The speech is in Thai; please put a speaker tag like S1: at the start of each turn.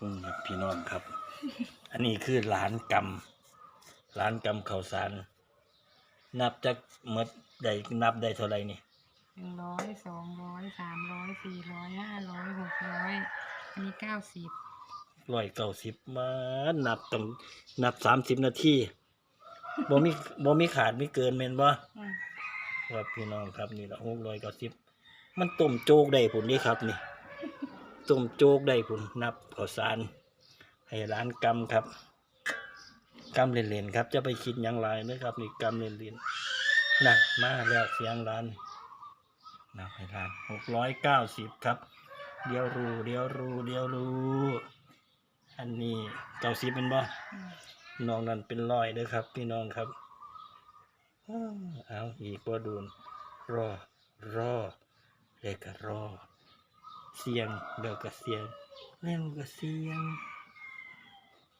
S1: อืมครับพี่น้องครับ อันนี้คือร้านกำร้านกำข้าวสาร นับจากเมดได้นับได้เท่าไหร่นี่
S2: หนึ่งร้อยสองร้อยสามร้อยสี่ร้อยห้าร้อยหกร้อยอันนี้เก้าสิบ
S1: ร้อยเก้าสิบมานับต้องนับสามสิบนาทีบ่มีบ่มีขาดมีเกินแม่นบ่
S2: อืม
S1: ครับพี่น้องครับนี่ละหกร้อยเก้าสิบมันต้มโจกได้ผุนนี่ครับนี่ ต้มโจ๊กได้ผุนนับข้าวสารให้ร้านกำครับกำเล่นๆครับ จะไปคิดหยังไรนะครับนี่กำเล่นๆนะมาแล้วเสียงร้านนับให้ร้านหกร้อยเก้าสิบครับเดียวรู้เดียวรู้เดียวรู้อันนี้เก้าสิบเป็นบ่
S2: อ
S1: น้องนั่นเป็นร้อยเด้อครับ พี่น้องครับเอาอีกว่ดูนรอรอเด็กก็รอ เสียงเดี๋ย